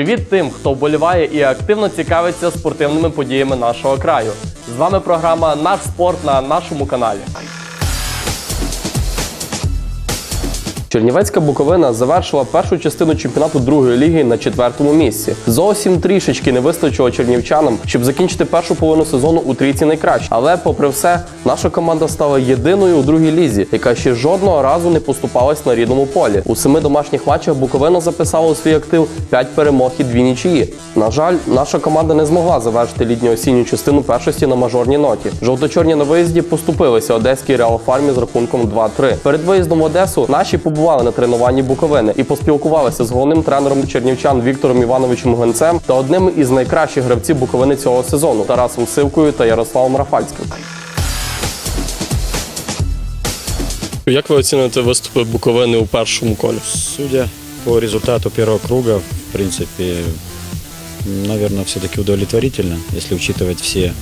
Привіт тим, хто вболіває і активно цікавиться спортивними подіями нашого краю. З вами програма Наш спорт на нашому каналі. Чернівецька Буковина завершила першу частину чемпіонату другої ліги на четвертому місці. Зовсім трішечки не вистачило чернівчанам, щоб закінчити першу половину сезону у трійці найкраще. Але, попри все, наша команда стала єдиною у другій лізі, яка ще жодного разу не поступалась на рідному полі. У семи домашніх матчах Буковина записала у свій актив 5 перемог і 2 нічиї. На жаль, наша команда не змогла завершити літньо-осінню частину першості на мажорній ноті. Жовто-чорні на виїзді поступилися одеській Реал Фармі з рахунком 2-3. Перед виїздом в Одесу наші побували на тренуванні Буковини і поспілкувалися з головним тренером чернівчан Віктором Івановичем Гонцем та одним із найкращих гравців Буковини цього сезону Тарасом Сивкою та Ярославом Рафальським. Як ви оціните виступи Буковини у першому колі? Судя по результату первого круга, в принципе, наверное, все-таки удовлетворительно, если учитывать все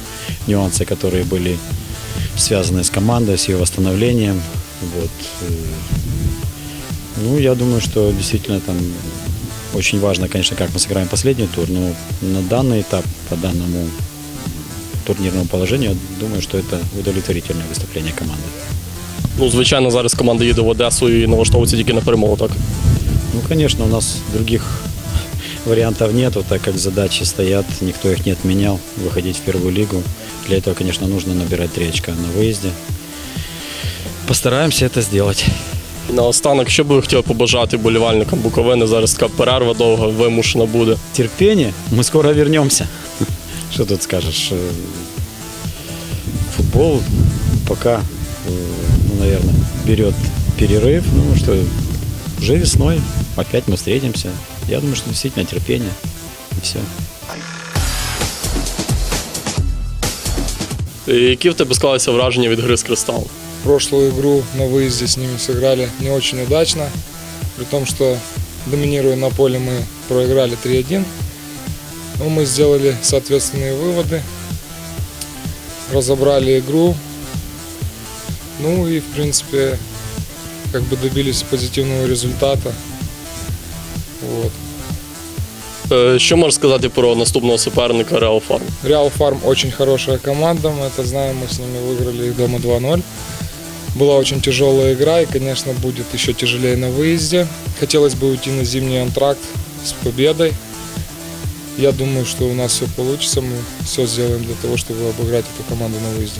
нюансы, которые были связаны с командой, с ее восстановлением. Вот. э, Ну, я думаю, что действительно там очень важно, конечно, как мы сыграем последний тур, но на данный этап, по данному турнирному положению, я думаю, что это удовлетворительное выступление команды. Ну, звичайно, зараз команда їде в Одесу і налаштовується тільки на перемогу, так? Ну, конечно, у нас других вариантов нету, так как задачи стоят, никто их не отменял, выходить в первую лигу. Для этого, конечно, нужно набирать три очка на выезде. Постараемся это сделать. І наостанок, що би ви хотіли побажати болівальникам Буковини? Зараз така перерва довга, вимушена буде. Терпение, мы скоро вернемся. Что тут скажешь? Э, Футбол пока, э, ну, наверное, берет перерыв. Ну что, уже весной опять мы встретимся. Я думаю, что действительно терпение и все. Які в тебе склалися враження від гри з кристалом? Прошлую игру на выезде с ними сыграли не очень удачно, при том, что доминируя на поле мы проиграли 3-1. Но мы сделали соответственные выводы, разобрали игру, ну и в принципе как бы добились позитивного результата. Вот. Е, Що можеш сказати про наступного суперника Реал Фарм? Реал Фарм очень хорошая команда, мы это знаем, мы с ними выиграли их дома 2-0. Была очень тяжелая игра и, конечно, будет еще тяжелее на выезде. Хотелось бы уйти на зимний антракт с победой. Я думаю, что у нас все получится, мы все сделаем для того, чтобы обыграть эту команду на выезде.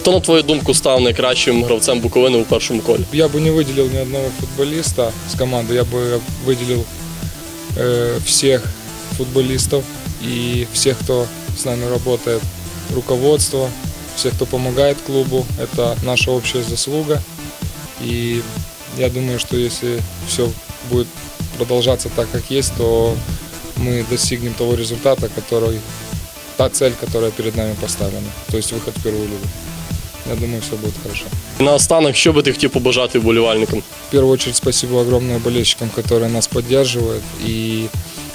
Хто, на твою думку, став найкращим гравцем Буковини у першому колі? Я бы не выделил ни одного футболиста с команды, я бы выделил э, всех футболистов и всех, кто с нами работает, руководство, всех, кто помогает клубу. Это наша общая заслуга. И я думаю, что если все будет продолжаться так, как есть, то мы достигнем того результата, который, та цель, которая перед нами поставлена, то есть выход в первую лигу. Я думаю, все будет хорошо. І наостанок, що би ти хотів побажати вболівальникам? В первую очередь спасибо огромное болельщикам, которые нас поддерживают. И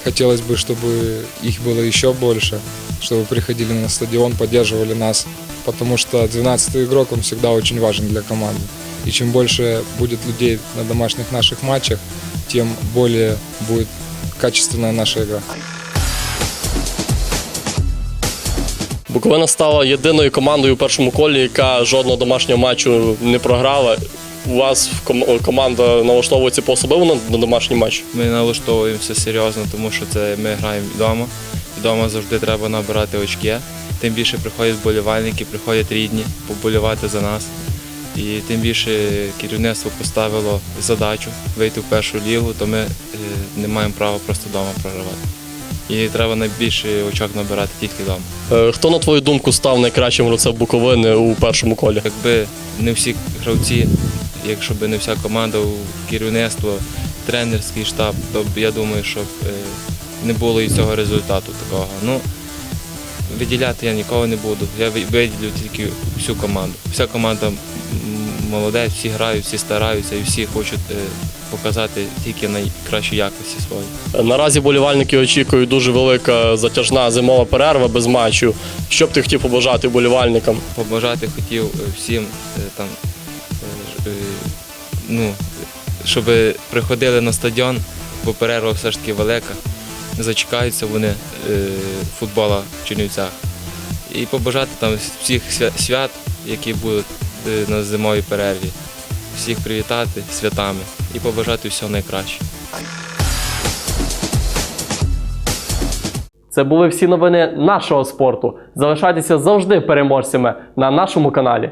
хотелось бы, чтобы их было еще больше, чтобы приходили на стадион, поддерживали нас. Потому что 12-й игрок, он всегда очень важен для команды. И чем больше будет людей на домашних наших матчах, тем более будет качественная наша игра. Буковина стала єдиною командою у першому колі, яка жодного домашнього матчу не програла. У вас команда налаштовується по-особливо на- на домашній матч? Ми налаштовуємося серйозно, тому що це ми граємо вдома. Вдома завжди треба набирати очки. Тим більше приходять вболівальники, приходять рідні поболівати за нас. І тим більше керівництво поставило задачу вийти в першу лігу, то ми е, не маємо права просто вдома програвати. І треба найбільше очок набирати тільки вдома. Е, Хто, на твою думку, став найкращим гравцем Буковини у першому колі? Якби не всі гравці, якщо б не вся команда, керівництво, тренерський штаб, то б я думаю, що б, е, не було і цього результату такого. Ну, виділяти я нікого не буду. Я виділю тільки всю команду. Вся команда м, молодець, всі грають, всі стараються і всі хочуть е, показати тільки найкращі якості свої. Наразі болівальники очікують дуже велика затяжна зимова перерва без матчу. Що б ти хотів побажати болівальникам? побажати хотів е, всім там, ну, щоб приходили на стадіон, бо перерва все ж таки велика. зачекаються вони е, футбола в Чернівцях. І побажати там всіх свят, які будуть е, на зимовій перерві. Всіх привітати святами і побажати всього найкращого. Це були всі новини нашого спорту. Залишайтеся завжди переможцями на нашому каналі.